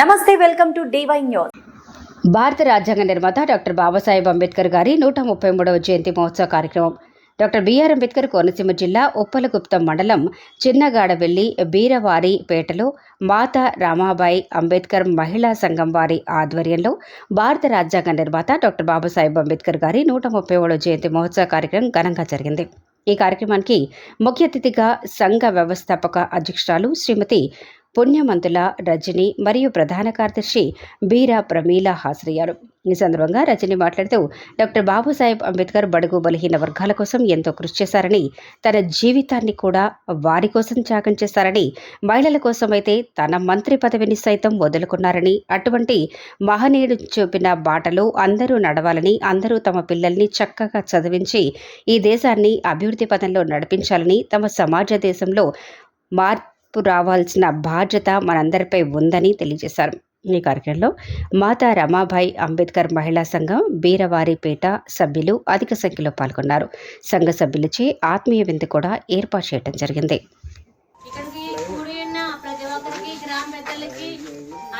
నమస్తే welcome to DY news. భారత రాజ్యాంగ నిర్మాత డాక్టర్ బాబాసాహెబ్ అంబేద్కర్ గారి నూట ముప్పై మూడవ జయంతి మహోత్సవ కార్యక్రమం. డాక్టర్ బిఆర్ అంబేద్కర్ కోనసీమ జిల్లా ఉప్పలగుప్తం మండలం చిన్నగాడవెల్లి బీరవారి పేటలో మాత రామాబాయి అంబేద్కర్ మహిళా సంఘం వారి ఆధ్వర్యంలో భారత రాజ్యాంగ నిర్మాత డాక్టర్ బాబాసాహెబ్ అంబేద్కర్ గారి నూట ముప్పై మూడవ జయంతి మహోత్సవ కార్యక్రమం ఘనంగా జరిగింది. ఈ కార్యక్రమానికి ముఖ్య అతిథిగా సంఘ వ్యవస్థాపక అధ్యక్షురాలు శ్రీమతి పుణ్యమంతుల రజని మరియు ప్రధాన కార్యదర్శి బీరా ప్రమీల హాజరయ్యారు. ఈ సందర్భంగా రజని మాట్లాడుతూ డాక్టర్ బాబుసాహెబ్ అంబేద్కర్ బడుగు బలహీన వర్గాల కోసం ఎంతో కృషి చేశారని తన జీవితాన్ని కూడా వారి కోసం త్యాగం చేశారని మహిళల కోసమైతే తన మంత్రి పదవిని సైతం వదులుకున్నారని అటువంటి మహనీయుడు చూపిన బాటలో అందరూ నడవాలని అందరూ తమ పిల్లల్ని చక్కగా చదివించి ఈ దేశాన్ని అభివృద్ధి పదంలో నడిపించాలని తమ సమాజ దేశంలో మార్పు రావాల్సిన బాధ్యత మనందరిపై ఉందని తెలియజేశారు. ఈ కార్యక్రమంలో మాతా రమాబాయి అంబేద్కర్ మహిళా సంఘం బీరవారిపేట సభ్యులు అధిక సంఖ్యలో పాల్గొన్నారు. సంఘ సభ్యులచే ఆత్మీయ విందు కూడా ఏర్పాటు చేయడం జరిగింది.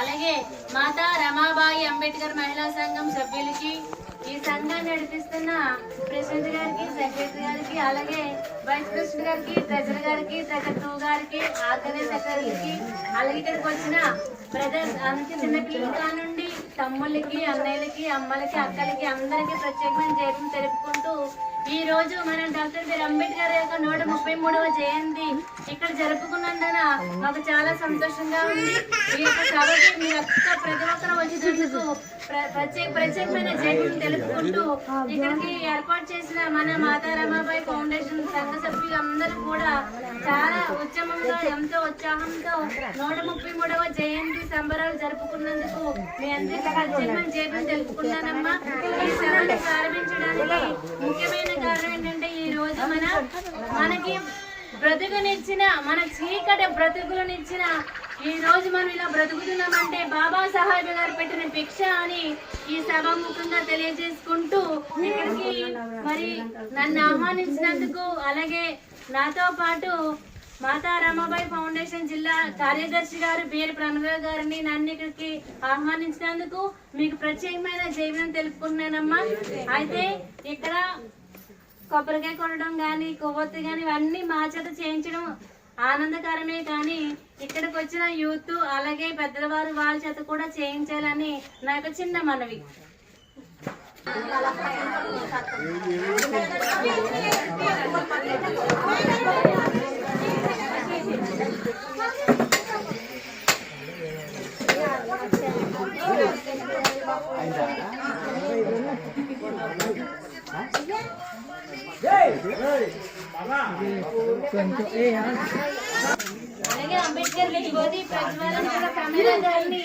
అలాగే మాతా రమాబాయి అంబేద్కర్ మహిళా సంఘం సభ్యులకి ఈ సంఘాన్ని నడిపిస్తున్న ప్రెసిడెంట్ గారికి గారికి అలాగే వైస్ ప్రెసిడెంట్ గారికి ట్రెజర్ గారికి ట్రెజర్ టూ గారికి ఆర్గనైజ్ సెక్రటరీకి అలాగే ఇక్కడికి వచ్చిన బ్రదర్స్ చిన్న చిన్నపిల్లల కానుండి తమ్ముళ్ళకి అన్నయ్యలకి అమ్మలకి అక్కలకి అందరికీ ప్రత్యేకమైన జయపం తెలుపుకుంటూ ఈ రోజు మనం డాక్టర్ బిఆర్ అంబేద్కర్ యొక్క నూట ముప్పై మూడవ జయంతి ఇక్కడ జరుపుకున్నందున మాకు చాలా సంతోషంగా ఉంది. ఈ యొక్క సభకి మీ యొక్క ప్రతి ఒక్కరు వచ్చినందుకు ప్ర- ప్రత్యేక ప్రత్యేకమైన జయంతిని తెలుపుకుంటూ ఇక్కడికి ఏర్పాటు చేసిన మన మాతా రమాబాయి ఫౌండేషన్ సంఘ సభ్యులందరూ కూడా చాలా ఉద్యమంలో ఎంతో ఉత్సాహంతో నూట ముప్పై మూడవ జయంతి సంబరాలు జరుపుకున్నందుకు మీ అందరికీ ప్రత్యేకమైన జయంతిని తెలుపుకున్నానమ్మా. ఈ సభను ప్రారంభించడానికి ముఖ్యమైన కారణం ఏంటంటే ఈ రోజు మన మనకి బ్రతుకునిచ్చిన మన చీకటి బ్రతుకులనిచ్చిన ఈ రోజు మనం ఇలా బ్రతుకుతున్నామంటే బాబా సాహెబ్ గారు పెట్టిన భిక్ష అని ఈ సభాముఖంగా తెలియజేసుకుంటూ ఇక్కడికి మరి నన్ను ఆహ్వానించినందుకు అలాగే నాతో పాటు మాతా రమాబాయి ఫౌండేషన్ జిల్లా కార్యదర్శి గారు బీర్ ప్రణవ గారిని నన్ను ఇక్కడికి ఆహ్వానించినందుకు మీకు ప్రత్యేకమైన జీవనం తెలుపుకున్నానమ్మా అయితే ఇక్కడ కొబ్బరికాయ కొనడం కానీ కొవ్వొత్తి కానీ ఇవన్నీ మా చేత చేయించడం ఆనందకరమే కానీ ఇక్కడికి వచ్చిన యూత్ అలాగే పెద్దవారు వాళ్ళ చేత కూడా చేయించాలని నా యొక్క చిన్న మనవి. అలాగే అంబేద్కర్ విభూతి ప్రజ్వలన కూడా ప్రమేయ గారిని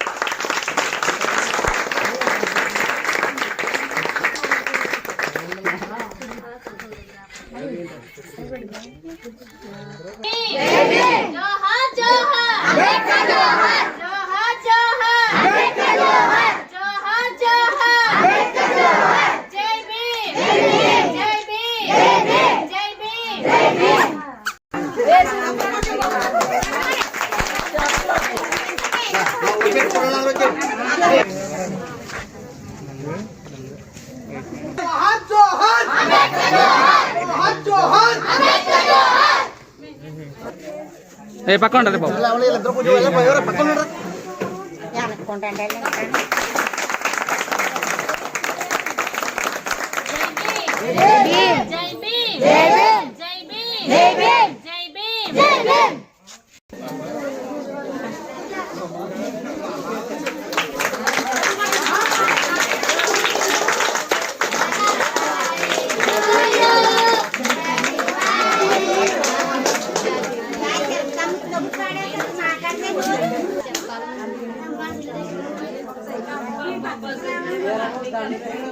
ఏ పక్క ఉండదు బాబు జై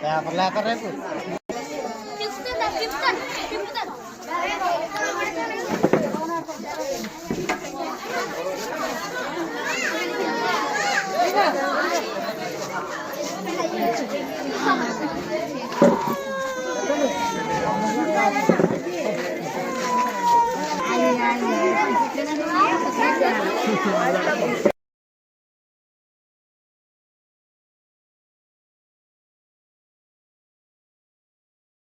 పేపర్ లేక రేపు